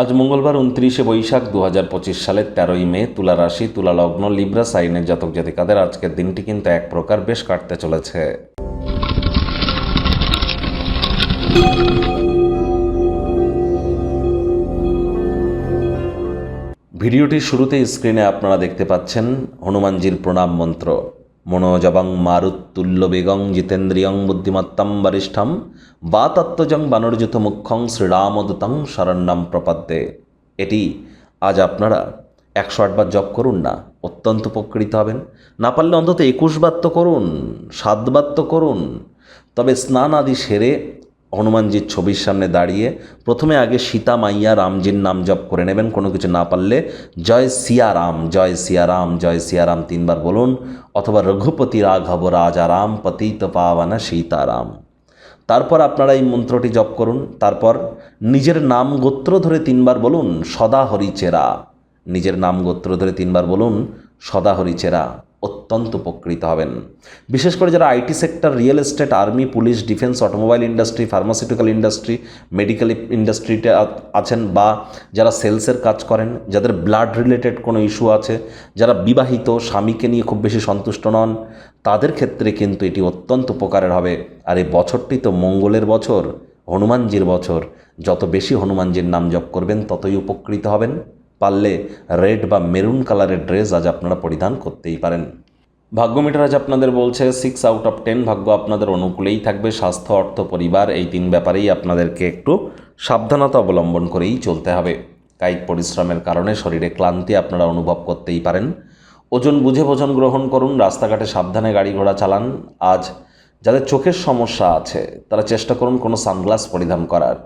আজ মঙ্গলবার উনত্রিশে বৈশাখ দু হাজার পঁচিশ সালের তেরোই মে, তুলা রাশি, তুলা লগ্ন, লিব্রা, সাইনের জাতক জাতিকাদের আজকের দিনটি কিন্তু এক প্রকার বেশ কাটতে চলেছে। ভিডিওটির শুরুতে স্ক্রিনে আপনারা দেখতে পাচ্ছেন হনুমানজির প্রণাম মন্ত্র। মনোজবং মারুত্তুল্য বেগং জিতেন্দ্রিয়ং বুদ্ধিমত্তম বরিষ্ঠম বা তত্ত্বজং বানরযুত মুখ্যং শ্রীরামদূতং শরণ্যম প্রপদ্যে। এটি আজ আপনারা একশো আটবার জপ করুন না, অত্যন্ত উপকৃত হবেন। না পারলে অন্তত একুশ বার তো করুন, সাতবার তো করুন। তবে স্নান আদি সেরে হনুমানজির ছবির সামনে দাঁড়িয়ে প্রথমে আগে সীতা মাইয়া রামজির নাম জপ করে নেবেন, কোনো কিছু না পারলে জয় সিয়ারাম জয় সিয়ারাম জয় সিয়ারাম তিনবার বলুন, অথবা রঘুপতি রাঘব রাজারাম পতিত পাওয়ানা সীতারাম তারপর আপনারা এই মন্ত্রটি জপ করুন, তারপর নিজের নাম গোত্র ধরে তিনবার বলুন, সদা হরিচেরা নিজের নাম গোত্র ধরে তিনবার বলুন, সদা হরিচেরা অত্যন্ত উপকৃত হবেন। বিশেষ করে যারা IT sector, real estate, army, police, defence, automobile industry, pharmaceutical industry, medical ইন্ডাস্ট্রিতে আছেন বা যারা সেলসের কাজ করেন, যাদের ব্লাড রিলেটেড কোনো ইস্যু আছে, যারা বিবাহিত, স্বামীকে নিয়ে খুব বেশি সন্তুষ্ট নন, তাদের ক্ষেত্রে কিন্তু এটি অত্যন্ত উপকারের হবে। আর এই বছরটি তো মঙ্গলের বছর, হনুমানজির বছর। যত বেশি হনুমানজির নাম জপ করবেন, ততই উপকৃত হবেন। পারলে রেড বা মেরুন কালারের ড্রেস আজ আপনারা পরিধান করতেই পারেন। ভাগ্য মিটার আজ আপনাদের বলছে সিক্স আউট অফ টেন ভাগ্য আপনাদের অনুকূলেই থাকবে। স্বাস্থ্য, অর্থ, পরিবার এই তিন ব্যাপারেই আপনাদেরকে একটু সাবধানতা অবলম্বন করেই চলতে হবে। কায়িক পরিশ্রমের কারণে শরীরে ক্লান্তি আপনারা অনুভব করতেই পারেন। ওজন বুঝে ভোজন গ্রহণ করুন, রাস্তাঘাটে সাবধানে গাড়ি ঘোড়া চালান। আজ যাদের চোখের সমস্যা আছে, তারা চেষ্টা করুন কোনো সানগ্লাস পরিধান করার।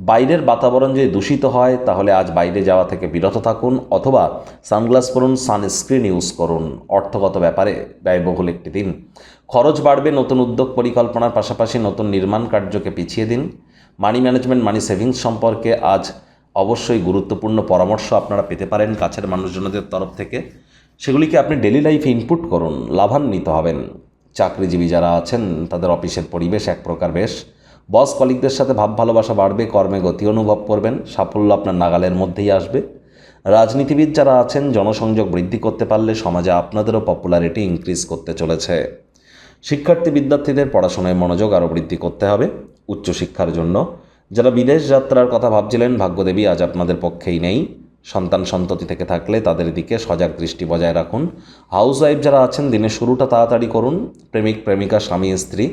বাইরের বাতাবরণ যদি দূষিত হয়, তাহলে আজ বাইরে যাওয়া থেকে বিরত থাকুন অথবা সানগ্লাস পরুন, সানস্ক্রিন ইউজ করুন। অর্থগত ব্যাপারে ব্যয়বহুল একটি দিন। খরচ বাড়বে নতুন উদ্যোগ পরিকল্পনার পাশাপাশি নতুন নির্মাণ কার্যকে পিছিয়ে দিন। মানি ম্যানেজমেন্ট, মানি সেভিংস সম্পর্কে আজ অবশ্যই গুরুত্বপূর্ণ পরামর্শ আপনারা পেতে পারেন কাছের মানুষজনদের তরফ থেকে। সেগুলিকে আপনি ডেলি লাইফে ইনপুট করুন, লাভান্বিত হবেন। চাকরিজীবী যারা আছেন, তাদের অফিসের পরিবেশ এক প্রকার বেশ। বস কলিকদের সাথে ভাব ভালোবাসা বাড়বে, কর্মে গতি অনুভব করবেন, সাফল্য আপনার নাগালের মধ্যেই আসবে। রাজনীতিবিদ যারা আছেন, জনসংযোগ বৃদ্ধি করতে পারলে সমাজে আপনাদেরও পপুলারিটি ইনক্রিজ করতে চলেছে। শিক্ষার্থী বিদ্যার্থীদের পড়াশোনায় মনোযোগ আরও বৃদ্ধি করতে হবে। উচ্চশিক্ষার জন্য যারা বিদেশ যাত্রার কথা ভাবছিলেন, ভাগ্যদেবী আজ আপনাদের পক্ষেই নেই। সন্তান সন্ততি থেকে থাকলে তাদের দিকে সজাগ দৃষ্টি বজায় রাখুন। হাউস ওয়াইফ যারা আছেন, দিনের শুরুটা তাড়াতাড়ি করুন। প্রেমিক, প্রেমিকা, স্বামী, স্ত্রী।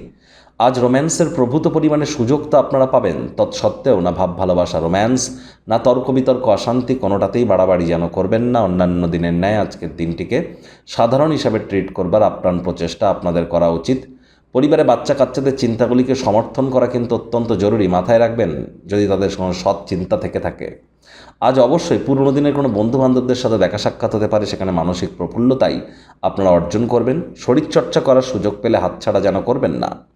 আজ রোম্যান্সের প্রভূত পরিমাণে সুযোগ তো আপনারা পাবেন। তৎসত্ত্বেও না ভাব, ভালোবাসা রোম্যান্স না তর্ক বিতর্ক, অশান্তি, কোনোটাতেই বাড়াবাড়ি যেন করবেন না। অন্যান্য দিনের ন্যায় আজকের দিনটিকে সাধারণ হিসাবে ট্রিট করবার আপ্রাণ প্রচেষ্টা আপনাদের করা উচিত। পরিবারে বাচ্চা কাচ্চাদের চিন্তাগুলিকে সমর্থন করা কিন্তু অত্যন্ত জরুরি। মাথায় রাখবেন, যদি তাদের সৎ চিন্তা থেকে থাকে। আজ অবশ্যই পুরনো দিনের কোনো বন্ধু বান্ধবদের সাথে দেখা সাক্ষাৎ হতে পারে, সেখানে মানসিক প্রফুল্লতাই আপনারা অর্জন করবেন, শরীরচর্চা করার সুযোগ পেলে হাতছাড়া যেন করবেন না।